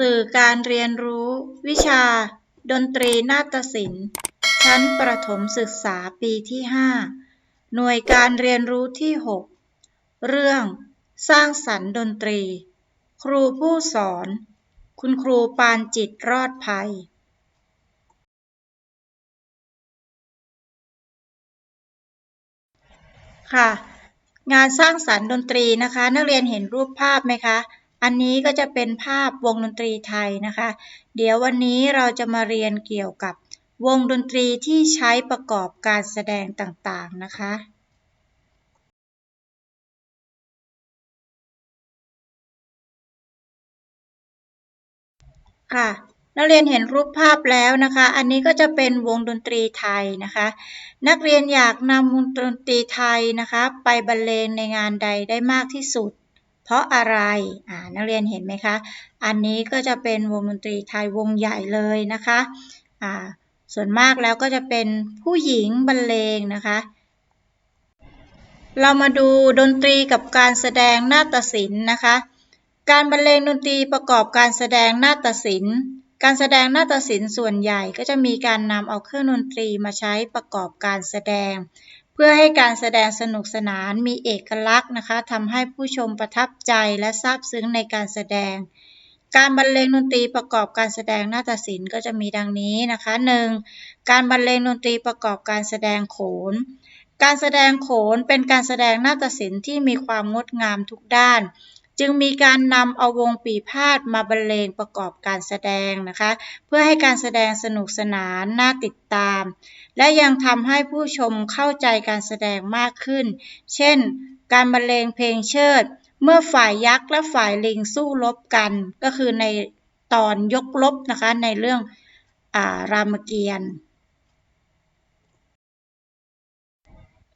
สื่อการเรียนรู้ วิชา ดนตรีนาฏศิลป์ ชั้นประถมศึกษาปีที่ 5 หน่วยการเรียนรู้ที่ 6 เรื่อง สร้างสรรค์ดนตรี ครูผู้สอน คุณครูปานจิตรอดภัย ค่ะ งานสร้างสรรค์ดนตรีนะคะ นักเรียนเห็นรูปภาพไหมคะ อันนี้ก็จะเป็นภาพวงดนตรีไทยนะคะ เดี๋ยววันนี้เราจะมาเรียนเกี่ยวกับวงดนตรีที่ใช้ประกอบการแสดงต่างๆนะคะค่ะนักเรียนเห็นรูปภาพแล้วนะคะ อันนี้ก็จะเป็นวงดนตรีไทยนะคะ นักเรียนอยากนำวงดนตรีไทยนะคะ ไปบรรเลงในงานใดได้มากที่สุด เพราะอะไรอ่านักเรียนเห็นไหมคะ อันนี้ก็จะเป็นวงดนตรีไทยวงใหญ่เลยนะคะอ่าส่วนมากแล้วก็จะเป็นผู้หญิงบรรเลงนะคะ เรามาดูดนตรีกับการแสดงนาฏศิลป์นะคะ การบรรเลงดนตรีประกอบการแสดงนาฏศิลป์การแสดงนาฏศิลป์ส่วนใหญ่ก็จะมีการนำเอาเครื่องดนตรีมาใช้ประกอบการแสดง เพื่อให้การแสดงสนุกสนานมีเอกลักษณ์นะคะทำให้ผู้ชมประทับใจและซาบซึ้งในการแสดง การบรรเลงดนตรีประกอบการแสดงนาฏศิลป์ก็จะมีดังนี้นะคะ 1. การบรรเลงดนตรีประกอบการแสดงโขน การแสดงโขนเป็นการแสดงนาฏศิลป์ที่มีความงดงามทุกด้าน จึงมีการนำเอาวงปีพาดมาบรรเลงประกอบการแสดงนะคะ เพื่อให้การแสดงสนุกสนานน่าติดตาม และยังทำให้ผู้ชมเข้าใจการแสดงมากขึ้น เช่น การบรรเลงเพลงเชิด เมื่อฝ่ายยักษ์และฝ่ายลิงสู้รบกัน ก็คือในตอนยกรบนะคะในเรื่องอารามเกียรติ์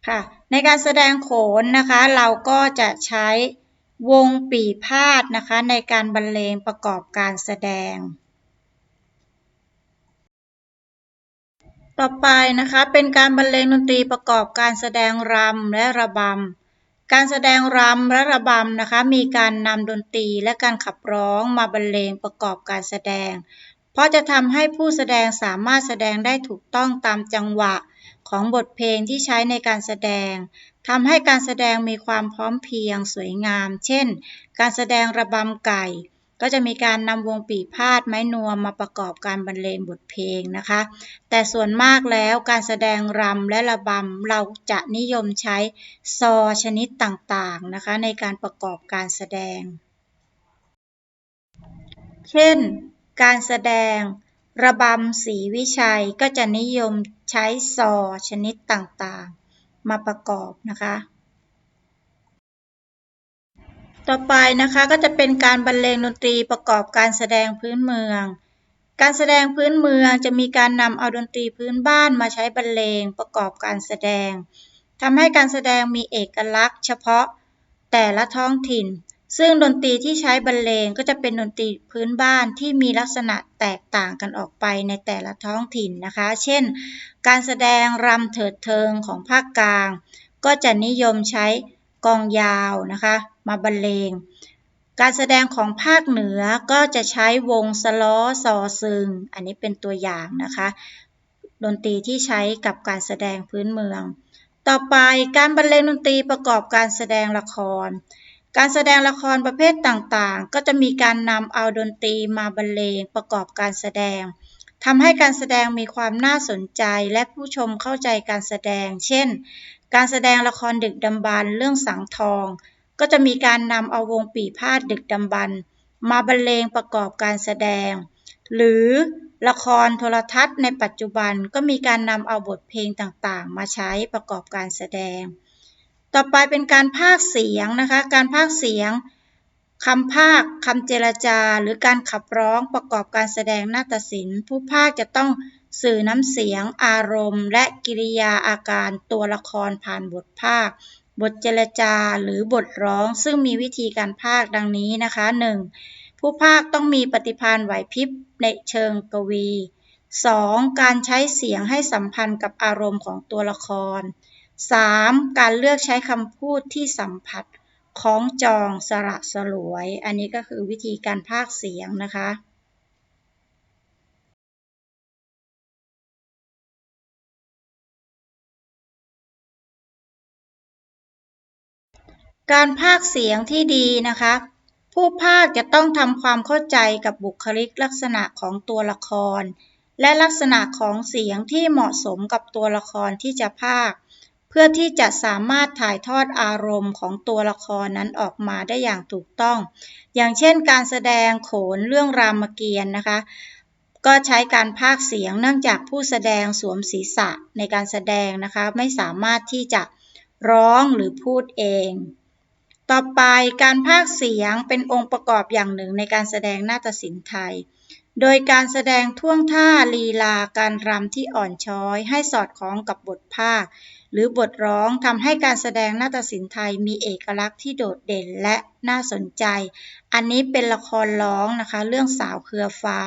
ค่ะในการแสดงโขนนะคะเราก็จะใช้ วงปีพาดนะคะในการบรรเลงประกอบการแสดง ต่อไปนะคะเป็นการบรรเลงดนตรีประกอบการแสดงรำและระบำ การแสดงรำและระบำนะคะมีการนำดนตรีและการขับร้องมาบรรเลงประกอบการแสดง เพราะจะทำให้ผู้แสดงสามารถแสดงได้ถูกต้องตามจังหวะของบทเพลงที่ใช้ในการแสดง ทำให้การแสดงมีความพร้อมเพรียงสวยงาม เช่น การแสดงระบำไก่ ก็จะมีการนำวงปีพาดไม้นวมมาประกอบการบรรเลงบทเพลงนะคะ แต่ส่วนมากแล้วการแสดงรำและระบำเราจะนิยมใช้ซอชนิดต่างๆนะคะในการประกอบการแสดง เช่น การแสดงระบำศรีวิชัยก็จะนิยมใช้ซอชนิดต่างๆ มาประกอบนะคะ ต่อไปนะคะก็จะเป็นการบรรเลงดนตรีประกอบการแสดงพื้นเมือง การแสดงพื้นเมืองจะมีการนำเอาดนตรีพื้นบ้านมาใช้บรรเลงประกอบการแสดงทำให้การแสดงมีเอกลักษณ์เฉพาะแต่ละท้องถิ่น ซึ่งดนตรีที่ใช้บรรเลงก็จะเป็นดนตรีพื้นบ้านที่มีลักษณะแตกต่างกันออกไปในแต่ละท้องถิ่นนะคะ เช่น การแสดงรำเถิดเทิงของภาคกลาง ก็จะนิยมใช้กองยาวนะคะ มาบรรเลง การแสดงของภาคเหนือก็จะใช้วงสล้อซอซึง อันนี้เป็นตัวอย่างนะคะ ดนตรีที่ใช้กับการแสดงพื้นเมือง ต่อไปการบรรเลงดนตรีประกอบการแสดงละคร การแสดงละครประเภทต่างๆ ก็จะมีการนำเอาดนตรีมาบรรเลงประกอบการแสดงทำให้การแสดงมีความน่าสนใจและผู้ชมเข้าใจการแสดง เช่น การแสดงละครดึกดำบรรเรื่องสังทอง ก็จะมีการนำเอาวงปีพาดดึกดำบรรมาบรรเลงประกอบการแสดง หรือละครโทรทัศน์ในปัจจุบันก็มีการนำเอาบทเพลงต่างๆ มาใช้ประกอบการแสดง ต่อไปเป็นการพากเสียงนะคะ การพากเสียงคำพากคำเจรจา หรือการขับร้องประกอบการแสดงนาฏศิลป์ ผู้พากจะต้องสื่อน้ำเสียง อารมณ์ และกิริยาอาการตัวละครผ่านบทพากบทเจรจาหรือบทร้อง ซึ่งมีวิธีการพากดังนี้นะคะ 1. ผู้พากต้องมีปฏิภาณไหวพริบในเชิงกวี 2. การใช้เสียงให้สัมพันธ์กับอารมณ์ของตัวละคร 3. การเลือกใช้คำพูดที่สัมผัสของจองสระสลวย อันนี้ก็คือวิธีการภาคเสียงนะคะ การภาคเสียงที่ดีนะคะ ผู้ภาคจะต้องทำความเข้าใจกับบุคลิกลักษณะของตัวละคร และลักษณะของเสียงที่เหมาะสมกับตัวละครที่จะภาค เพื่อที่จะสามารถถ่ายทอดอารมณ์ของตัวละครนั้นออกมาได้อย่างถูกต้อง อย่างเช่นการแสดงโขนเรื่องรามเกียรติ์นะคะ ก็ใช้การพากเสียงเนื่องจากผู้แสดงสวมศีรษะในการแสดงนะคะ ไม่สามารถที่จะร้องหรือพูดเอง ต่อไปการพากเสียงเป็นองค์ประกอบอย่างหนึ่งในการแสดงนาฏศิลป์ไทย โดยการแสดงท่วงท่าลีลาการรำที่อ่อนช้อย ให้สอดคล้องกับบทภาค หรือบทร้องทำให้การแสดงนาฏศิลป์ไทยมีเอกลักษณ์ที่โดดเด่นและน่าสนใจ อันนี้เป็นละครร้องนะคะ เรื่องสาวเครือฟ้า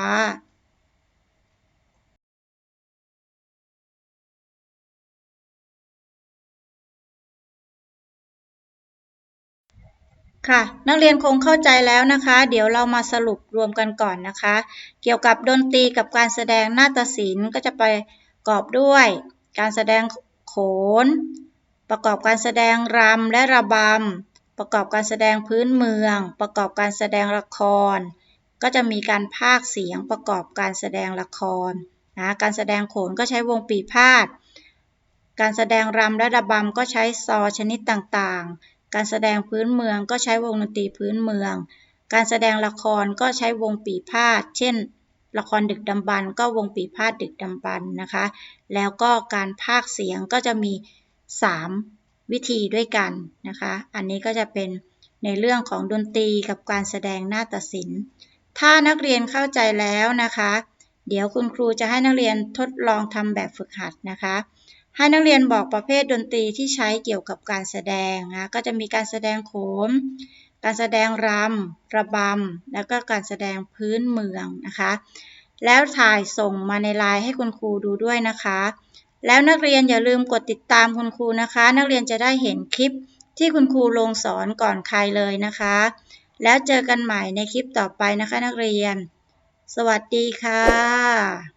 ค่ะนักเรียนคงเข้าใจแล้วนะคะ เดี๋ยวเรามาสรุปรวมกันก่อนนะคะ เกี่ยวกับดนตรีกับการแสดงนาฏศิลป์ก็จะไปประกอบด้วย การแสดง โขน ประกอบการแสดงรำและระบำ ประกอบการแสดงพื้นเมือง ประกอบการแสดงละคร ก็จะมีการพากย์เสียงประกอบการแสดงละครนะการแสดงโขนก็ใช้วงปีพาดการแสดงรำและระบำก็ใช้ซอชนิดต่างๆ การแสดงพื้นเมืองก็ใช้วงดนตรีพื้นเมือง การแสดงละครก็ใช้วงปีพาดเช่น ละครดึกดำบรรพ์ก็วงปีพาดดึกดำบรรพ์นะคะ แล้วก็การพากเสียงก็จะมี 3 วิธีด้วยกันนะคะ อันนี้ก็จะเป็นในเรื่องของดนตรีกับการแสดงนาฏศิลป์ ถ้านักเรียนเข้าใจแล้วนะคะ เดี๋ยวคุณครูจะให้นักเรียนทดลองทำแบบฝึกหัดนะคะ ให้นักเรียนบอกประเภทดนตรีที่ใช้เกี่ยวกับการแสดงนะ ก็จะมีการแสดงโขน การแสดงรำ ระบำ แล้วก็การแสดงพื้นเมืองนะคะ แล้วถ่ายส่งมาในไลน์ให้คุณครูดูด้วยนะคะ แล้วนักเรียนอย่าลืมกดติดตามคุณครูนะคะ นักเรียนจะได้เห็นคลิปที่คุณครูลงสอนก่อนใครเลยนะคะ แล้วเจอกันใหม่ในคลิปต่อไปนะคะนักเรียน สวัสดีค่ะ